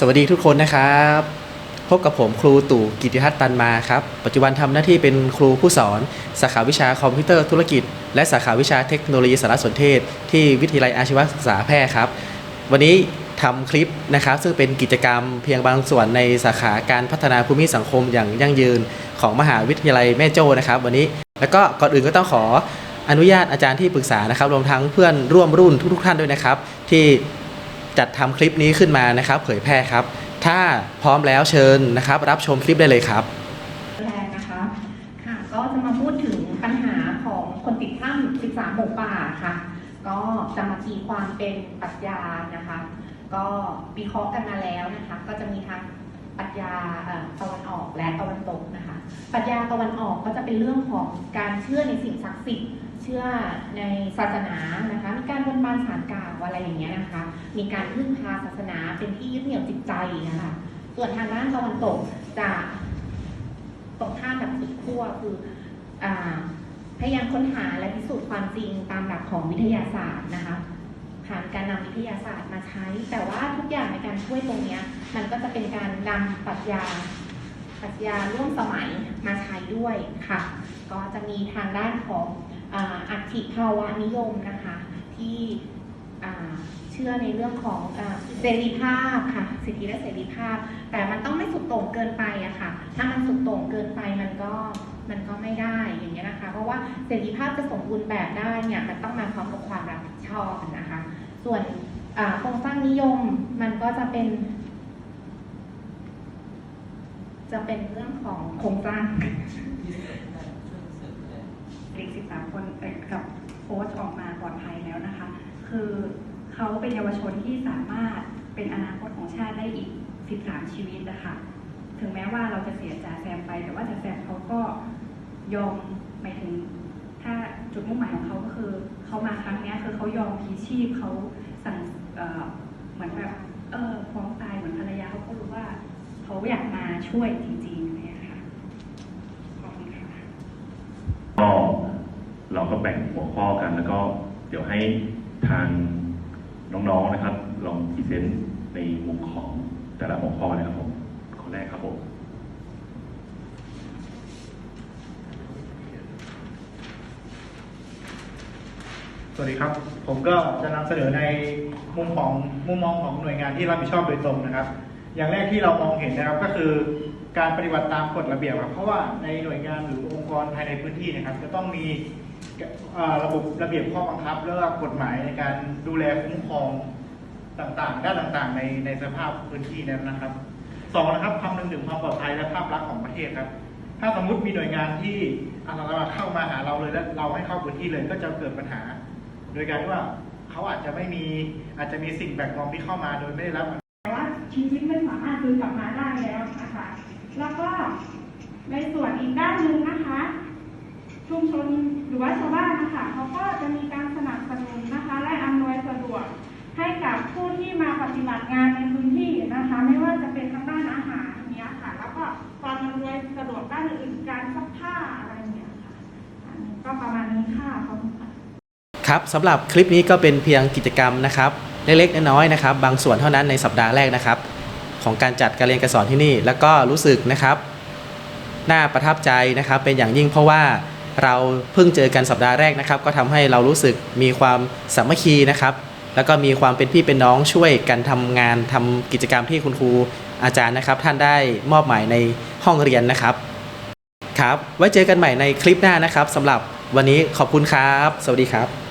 สวัสดีทุกคนนะครับ พบกับผมครูตู่กิติทัศน์ตันมาครับ ปัจจุบันทำหน้าที่เป็นครูผู้สอน สาขาวิชาคอมพิวเตอร์ธุรกิจ และสาขาวิชาเทคโนโลยีสารสนเทศ ที่วิทยาลัยอาชีวศึกษาแพร่ครับ วันนี้ทำคลิปนะครับ ซึ่งเป็นกิจกรรมเพียงบางส่วนในสาขาการพัฒนาภูมิสังคมอย่างยั่งยืน ของมหาวิทยาลัยแม่โจ้นะครับ วันนี้ แล้วก็ก่อนอื่นก็ต้องขออนุญาตอาจารย์ที่ปรึกษานะครับรวมทั้งเพื่อนร่วมรุ่นทุกๆท่านด้วยนะครับ ที่ จัดทำคลิปนี้ขึ้นมานะครับ เผยแพร่ครับ ถ้าพร้อมแล้วเชิญนะครับ รับชมคลิปได้เลยครับแรกนะคะค่ะก็จะมาพูดถึงปัญหาของคนติดถ้ำ13หมูป่าค่ะ ก็จะมาตีความเป็นปรัชญานะคะ ก็วิเคราะห์กันมาแล้วนะคะ ก็จะมีทั้งปรัชญาตะวันออกและตะวันตกนะคะ ปรัชญาตะวันออกก็จะเป็นเรื่องของการเชื่อในสิ่งศักดิ์สิทธิ์ เชื่อในศาสนานะคะ มีการบนบานสารกล่าวอะไรอย่างเงี้ยนะคะ มีการพึ่งพาศาสนาเป็นที่ยึดเหนี่ยวจิตใจนะคะส่วนทางด้านตะวันตกจะตรงข้ามแบบสุดขั้วคืออพยายามค้นหาและพิสูจน์ความจริงตามหลักของวิทยาศาสตร์นะคะผ่านการนำวิทยาศาสตร์มาใช้ แต่ว่าทุกอย่างในการช่วยตรงเนี้ยมันก็จะเป็นการนำปรัชญาปรัชญาร่วมสมัยมาใช้ด้วยค่ะ ก็จะมีทางด้านของ อัตถิภาวะนิยมนะคะ ที่เชื่อในเรื่องของเสรีภาพค่ะสิทธิและเสรีภาพ แต่มันต้องไม่สุดโต่งเกินไปอะค่ะ ถ้ามันสุดโต่งเกินไปมันก็มันก็ไม่ได้อย่างเงี้ยนะคะ เพราะว่าเสรีภาพจะสมบูรณ์แบบได้เนี่ยมันต้องมาพร้อมกับความรับผิดชอบนะคะ ส่วนโครงสร้างนิยมมันก็จะเป็น จะเป็นเรื่องของโครงสร้าง 13 คนกับโค้ชออกมาปลอดภัยแล้วนะคะ คือเขาเป็นเยาวชนที่สามารถเป็นอนาคตของชาติได้อีก 13 ชีวิตนะคะ ถึงแม้ว่าเราจะเสียจ่าแซมไป แต่ว่าจ่าแซมเขาก็ยอมหมายถึง ถ้าจุดมุ่งหมายของเขาก็คือเขามาครั้งนี้คือเขายอมพีชีพเขาสั่งเเหมือนแบบเออฟ้องตายเหมือนภรรยาเขาก็รู้ว่าเขาอยากมาช่วยจริงๆเนี่ยค่ะขอบคุณค่ะ ก็เรา ก็แบ่งหัวข้อกัน แล้วก็เดี๋ยวให้ทางน้องๆนะครับ ลองพรีเซนต์ในมุมของแต่ละหัวข้อนะครับผมข้อแรกครับผมสวัสดีครับ ผมก็จะนำเสนอในมุมของมุมมองของหน่วยงานที่รับผิดชอบโดยตรงนะครับ อย่างแรกที่เรามองเห็นนะครับก็คือการปฏิบัติตามกฎระเบียบครับ เพราะว่าในหน่วยงานหรือองค์กรภายในพื้นที่นะครับ จะต้องมี เอ่อระบบระเบียบข้อบังคับ แล้วก็กฎหมายในการดูแลคุ้มครองต่างๆ ด้านต่างๆ ในในสภาพพื้นที่นั้นนะครับสองนะครับคำนึงถึงความปลอดภัยและภาพลักษณ์ของประเทศครับ ถ้าสมมุติมีหน่วยงานที่อาสาสมัครเข้ามาหาเราเลยและเราให้เข้าพื้นที่เลยก็จะเกิดปัญหา โดยการที่ว่าเขาอาจจะไม่มีอาจจะมีสิ่งแปลกปลอมที่เข้ามาโดยไม่ได้รับแต่ว่าชีวิตไม่สามารถคืนกลับมาได้แล้วนะคะ แล้วก็ในส่วนอีกด้านหนึ่งนะคะ ชุมชนหรือว่าชาวบ้านนะคะเขาก็จะมีการสนับสนุนนะคะ และอำนวยสะดวกให้กับผู้ที่มาปฏิบัติงานในพื้นที่นะคะ ไม่ว่าจะเป็นทางด้านอาหารเนี้ยค่ะ แล้วก็ความอำนวยสะดวกด้านอื่นการซักผ้าอะไรเนี้ยค่ะอันนี้ก็ประมาณนี้ค่ะขอบคุณค่ะครับสำหรับคลิปนี้ก็เป็นเพียงกิจกรรมนะครับเล็กๆน้อยๆนะครับ บางส่วนเท่านั้นในสัปดาห์แรกนะครับ ของการจัดการเรียนการสอนที่นี่ แล้วก็รู้สึกนะครับ น่าประทับใจนะครับเป็นอย่างยิ่งเพราะว่า เราเพิ่งเจอกันสัปดาห์แรกนะครับ ก็ทำให้เรารู้สึกมีความสามัคคีนะครับ แล้วก็มีความเป็นพี่เป็นน้องช่วยกันทำงานทำกิจกรรมที่คุณครูอาจารย์นะครับ ท่านได้มอบหมายในห้องเรียนนะครับครับไว้เจอกันใหม่ในคลิปหน้านะครับสำหรับวันนี้ขอบคุณครับ สวัสดีครับ